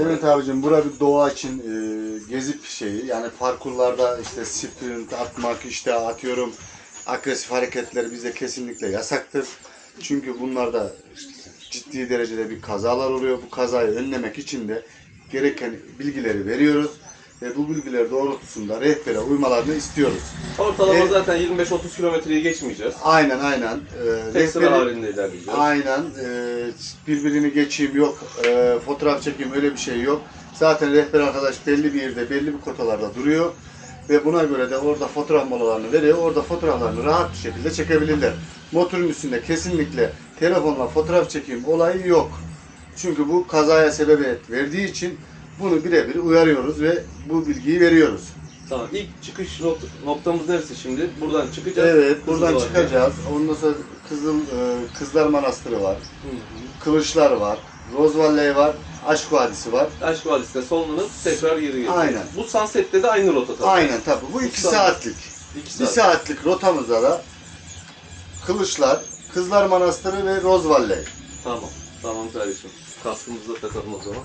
Levent abicim bura bir doğa için e, gezip şeyi yani parkurlarda işte sprint atmak işte atıyorum agresif hareketler bize kesinlikle yasaktır. Çünkü bunlarda ciddi derecede bir kazalar oluyor. Bu kazayı önlemek için de gereken bilgileri veriyoruz ve bu bilgiler doğrultusunda rehbere uymalarını istiyoruz. Ortalama Evet. zaten 25-30 kilometreyi geçmeyeceğiz. Aynen aynen. E, Tek sıra halinde ilerleyeceğiz. Aynen. Ee, birbirini geçeyim yok. Ee, fotoğraf çekeyim öyle bir şey yok. Zaten rehber arkadaş belli bir yerde, belli bir kotalarda duruyor. Ve buna göre de orada fotoğraf molalarını veriyor. Orada fotoğraflarını rahat bir şekilde çekebilirler. Motorun üstünde kesinlikle telefonla fotoğraf çekeyim olayı yok. Çünkü bu kazaya sebebiyet verdiği için bunu birebir uyarıyoruz ve bu bilgiyi veriyoruz. Tamam. İlk çıkış nok- noktamız neresi şimdi? Buradan çıkacağız. Evet, buradan Kızılova. çıkacağız. Ondan sonra Kızıl e, Kızlar Manastırı var. Hı hı. Kılıçlar var, Rose Valley var, Aşk Vadisi var. Aşk Vadisi'ne sonlanıp tekrar geri geliyoruz. Aynen. Bu Sunset'te de aynı rota tabii. Aynen tabii. Bu iki saat. saatlik. İki Bir saat. saatlik rotamızda da Kılıçlar, Kızlar Manastırı ve Rose Valley. Tamam. Tamam kardeşim. Kaskımızı da takalım o zaman.